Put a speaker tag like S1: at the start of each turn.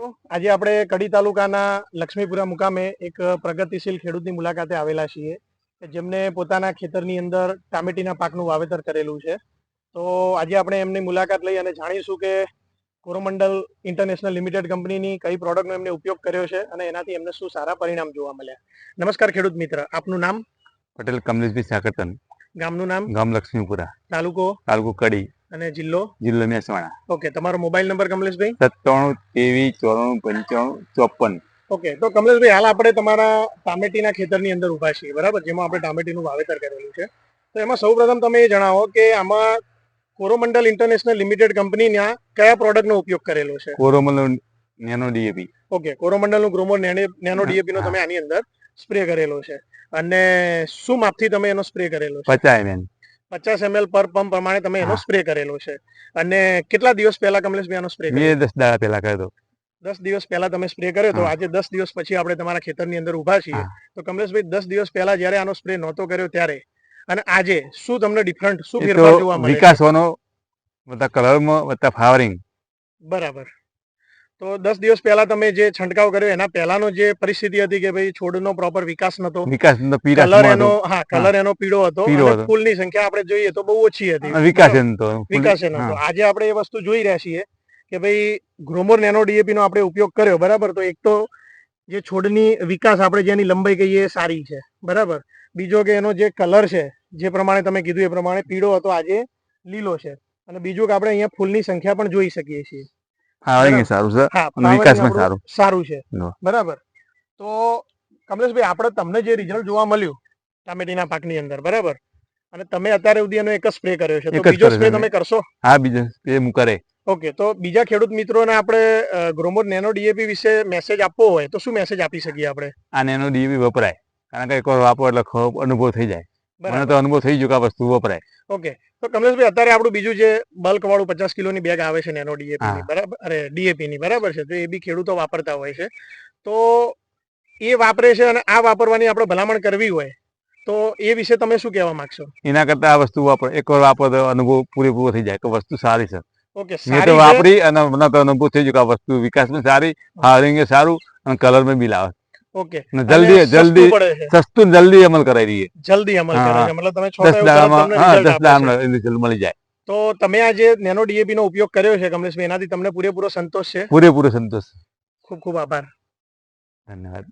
S1: આજે આપણે કડી તાલુકાના લક્ષ્મીપુરા મુકામે એક પ્રગતિશીલ ખેડૂતની મુલાકાતે આવેલા છીએ કે જેમને પોતાના ખેતરની અંદર ટામેટીના પાકનું વાવેતર કરેલું છે. તો આજે આપણે એમની મુલાકાત લઈ અને જાણીશું કે કોરોમંડલ ઇન્ટરનેશનલ લિમિટેડ કંપનીની કઈ પ્રોડક્ટનો એમને ઉપયોગ કર્યો છે અને એનાથી એમને શું સારા પરિણામ જોવા મળ્યા. નમસ્કાર ખેડૂત મિત્ર આપનું નામ?
S2: પટેલ કમલેશભાઈ સાકરતન.
S1: ગામનું નામ?
S2: ગામ લક્ષ્મીપુરા.
S1: તાલુકો?
S2: તાલુકો કડી.
S1: અને જિલ્લો?
S2: જિલ્લો મહેસાણા.
S1: ઓકે તમારો મોબાઈલ નંબર કમલેશભાઈ?
S2: સત્તાણું ત્રેવીસ ચોરાણું પંચાણું ચોપન.
S1: ઓકે તો કમલેશભાઈ હાલ આપણે તમારા ટામેટીના ખેતરની અંદર ઊભા છીએ બરાબર? જેમાં આપણે ટામેટીનું વાવેતર કરેલું છે. તો એમાં સૌપ્રથમ તમે એ જણાવો કે આમાં કોરોમંડલ ઇન્ટરનેશનલ લિમિટેડ કંપનીના કયા પ્રોડક્ટનો ઉપયોગ કરેલો છે?
S2: Coromandel nano DAP.
S1: ઓકે કોરોમંડલનું ગ્રોમો નેનો ડીએપી નો તમે આની અંદર સ્પ્રે કરેલો છે. અને શું માપથી તમે એનો સ્પ્રે કરેલો છે?
S2: પચાસ એમએલ
S1: પચાસ એમએલ પર પંપ પ્રમાણે તમે એનો સ્પ્રે કરેલો છે. અને કેટલા દિવસ પહેલા કમલેશભાઈ આનો સ્પ્રે
S2: મેં દસ દાડા પહેલા કર્યો
S1: દસ દિવસ પહેલા તમે સ્પ્રે કર્યો તો. આજે દસ દિવસ પછી આપણે તમારા ખેતરની અંદર ઊભા છીએ. તો કમલેશભાઈ દસ દિવસ પહેલા જયારે આનો સ્પ્રે નહોતો કર્યો ત્યારે અને આજે શું તમને ડિફરન્ટ શું ફેરફાર જોવા મળે વિકાસ
S2: વિકાસવાનો બધા કલરમાં બધા ફાવરિંગ
S1: બરાબર. તો દસ દિવસ પહેલા તમે જે છંટકાવ કર્યો એના પહેલાનો જે પરિસ્થિતિ હતી કે ભાઈ છોડનો પ્રોપર વિકાસ નતો
S2: વિકાસ
S1: કલર એનો હા કલર એનો પીળો હતો અને ફૂલની સંખ્યા આપણે જોઈએ તો બહુ ઓછી હતી.
S2: વિકાસ? એનો
S1: વિકાસ એનો આજે આપણે એ વસ્તુ જોઈ રહ્યા છીએ કે ભાઈ ગ્રોમોર નેનો ડીએપી નો આપણે ઉપયોગ કર્યો બરાબર? તો એક તો જે છોડની વિકાસ આપણે જેની લંબાઈ કહીએ એ સારી છે બરાબર? બીજો કે એનો જે કલર છે જે પ્રમાણે તમે કીધું એ પ્રમાણે પીળો હતો આજે લીલો છે. અને બીજું કે આપણે અહીંયા ફૂલની સંખ્યા પણ જોઈ શકીએ છીએ.
S2: ફ્લાવરિંગ સારું છે. અને વિકાસમાં સારું.
S1: સારું છે. બરાબર. તો કમલેશભાઈ આપણે તમને જે રિઝલ્ટ જોવા મળ્યું ટામેટીના પાકની અંદર બરાબર? અને તમે અત્યારે સુધી એનો એક જ સ્પ્રે કર્યો છે. તો બીજો સ્પ્રે તમે કરશો?
S2: હા બીજું એ હું કરે.
S1: ઓકે તો બીજા ખેડૂત મિત્રોને આપણે ગ્રોમોર નેનો ડીએપી વિશે મેસેજ આપવો હોય તો શું મેસેજ આપી શકીએ આપણે?
S2: આ નેનો ડીએપી વપરાય. કારણ કે એકવાર વાપરો એટલે અનુભવ થઈ જાય. મને તો અનુભવ થઈ ગયો કે આ વસ્તુ વપરાય.
S1: ઓકે. તો કમલેશભાઈ અત્યારે આપણું બીજું જે બલ્ક વાળું પચાસ કિલોની બેગ આવે છે નેનો ડીએપી ની બરાબર? અરે ડીએપી ની બરાબર છે. તો એ બી ખેડૂતો વાપરતા હોય છે. તો એ વાપરે છે અને આ વાપરવાની આપણે ભલામણ કરવી હોય તો એ વિશે તમે શું કહેવા માંગશો?
S2: એના કરતા આ વસ્તુ વાપરો. એકવાર વાપરો તો અનુભવ પૂરેપૂરો થઈ જાય કે વસ્તુ સારી છે.
S1: ઓકે
S2: મેં
S1: સારી
S2: તો વાપરી અને મને તો અનુભવ થઈ ગયો કે આ વસ્તુ વિકાસમાં સારી ફ્લાવરિંગ સારું અને કલરમાં બી લાવે
S1: ઓકે
S2: જલ્દી જલ્દી સસ્તું જલ્દી અમલ કરાવી દઈએ.
S1: જલ્દી અમલ કરાવી મતલબ તમે છ
S2: દાડામાં હા. દાડામાં મળી જાય.
S1: તો તમે આ જે નેનો ડીએપી નો ઉપયોગ કર્યો છે કમલેશભાઈ એનાથી તમને પૂરેપૂરો સંતોષ છે?
S2: પૂરેપૂરો સંતોષ
S1: ખૂબ ખૂબ આભાર.
S2: ધન્યવાદ.